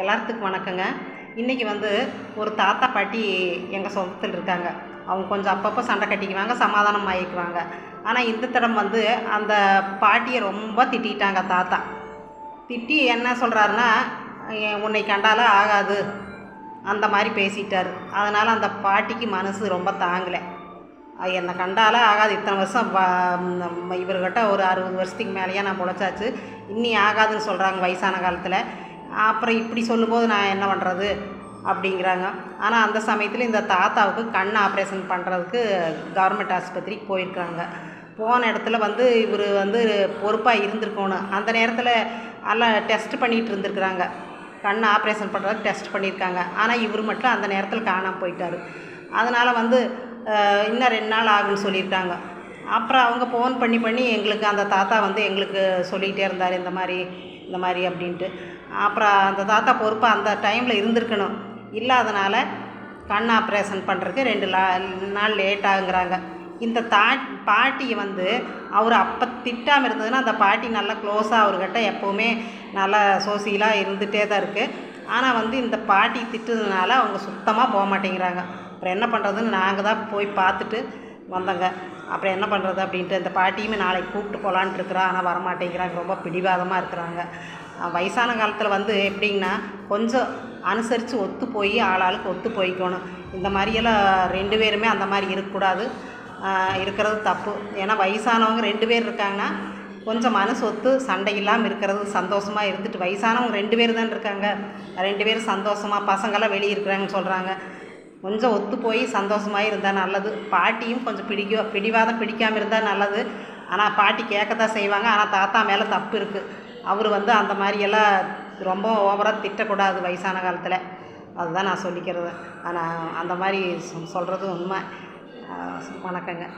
எல்லாத்துக்கும் வணக்கங்க. இன்றைக்கி வந்து ஒரு தாத்தா பாட்டி எங்கள் சொந்தத்தில் இருக்காங்க. அவங்க கொஞ்சம் அப்பப்போ சண்டை கட்டிக்குவாங்க சமாதானம் ஆகிக்குவாங்க ஆனால் இந்த தடம் வந்து அந்த பாட்டியை ரொம்ப திட்டிட்டாங்க தாத்தா. திட்டி என்ன சொல்கிறாருன்னா உன்னை கண்டால ஆகாது. அந்த மாதிரி பேசிட்டார். அதனால் அந்த பாட்டிக்கு மனசு ரொம்ப தாங்கலை. என்னை கண்டாலே ஆகாது. இத்தனை வருஷம் இவர்கிட்ட ஒரு அறுபது வருஷத்துக்கு மேலேயே நான் பொழைச்சாச்சு. இன்னி ஆகாதுன்னு சொல்கிறாங்க வயசான காலத்தில். அப்புறம் இப்படி சொல்லும்போது நான் என்ன பண்ணுறது அப்படிங்கிறாங்க. ஆனால் அந்த சமயத்தில் இந்த தாத்தாவுக்கு கண் ஆப்ரேஷன் பண்ணுறதுக்கு கவர்மெண்ட் ஆஸ்பத்திரிக்கு போயிருக்காங்க. போன இடத்துல வந்து இவர் வந்து பொறுப்பாக இருந்திருக்கணும். அந்த நேரத்தில் எல்லாம் டெஸ்ட் பண்ணிகிட்டு இருந்திருக்கிறாங்க. கண் ஆப்ரேஷன் பண்ணுறதுக்கு டெஸ்ட் பண்ணியிருக்காங்க. ஆனால் இவர் மட்டும் அந்த நேரத்தில் காணாமல் போயிட்டார். அதனால் வந்து இன்னும் ரெண்டு நாள் ஆகுன்னு சொல்லியிருக்காங்க. அப்புறம் அவங்க ஃபோன் பண்ணி பண்ணி எங்களுக்கு அந்த தாத்தா வந்து எங்களுக்கு சொல்லிகிட்டே இருந்தார். இந்த மாதிரி இந்த மாதிரி அப்படின்ட்டு. அப்புறம் அந்த தாத்தா பொறுப்பாக அந்த டைமில் இருந்திருக்கணும். இல்லாதனால கண் ஆப்ரேஷன் பண்ணுறதுக்கு ரெண்டு லா நாள் லேட் ஆகுங்கிறாங்க. இந்த தா பாட்டியை வந்து அவர் அப்போ திட்டாமல் இருந்ததுன்னா அந்த பாட்டி நல்லா க்ளோஸாக அவர்கிட்ட எப்போவுமே நல்லா சோசியலாக இருந்துகிட்டே தான் இருக்குது ஆனால் வந்து இந்த பாட்டி திட்டுறதுனால அவங்க சுத்தமாக போக மாட்டேங்கிறாங்க. அப்புறம் என்ன பண்ணுறதுன்னு நாங்கள் தான் போய் பார்த்துட்டு வந்தங்க. அப்புறம் என்ன பண்ணுறது அப்படின்ட்டு இந்த பாட்டியுமே நாளைக்கு கூப்பிட்டு போகலான்ட்டு இருக்கிறா. ஆனால் வரமாட்டேங்கிறாங்க ரொம்ப பிடிவாதமாக இருக்கிறாங்க. வயசான காலத்தில் வந்து எப்படிங்கன்னா கொஞ்சம் அனுசரித்து ஒத்து போய் ஆளாளுக்கு ஒத்து போய்க்கணும். இந்த மாதிரியெல்லாம் ரெண்டு பேருமே அந்த மாதிரி இருக்கக்கூடாது. இருக்கிறது தப்பு. ஏன்னா வயசானவங்க ரெண்டு பேர் இருக்காங்கன்னா கொஞ்சம் மனசு ஒத்து சண்டை இல்லாமல் இருக்கிறது சந்தோஷமாக இருந்துட்டு வயசானவங்க ரெண்டு பேர் தான் இருக்காங்க. ரெண்டு பேரும் சந்தோஷமாக பசங்களாம் வெளியே இருக்கிறாங்கன்னு சொல்கிறாங்க கொஞ்சம் ஒத்து போய் சந்தோஷமாக இருந்தால் நல்லது. பாட்டியும் கொஞ்சம் பிடிக்க பிடிவாதம் பிடிக்காமல் இருந்தால் நல்லது. ஆனால் பாட்டி கேட்க தான் செய்வாங்க. ஆனால் தாத்தா மேலே தப்பு இருக்குது அவர் வந்து அந்த மாதிரியெல்லாம் ரொம்ப ஓவராக திட்டக்கூடாது வயசான காலத்தில். அதுதான் நான் சொல்லிக்கிறது. ஆனால் அந்த மாதிரி சொ- சொல்கிறது உண்மை. வணக்கங்க.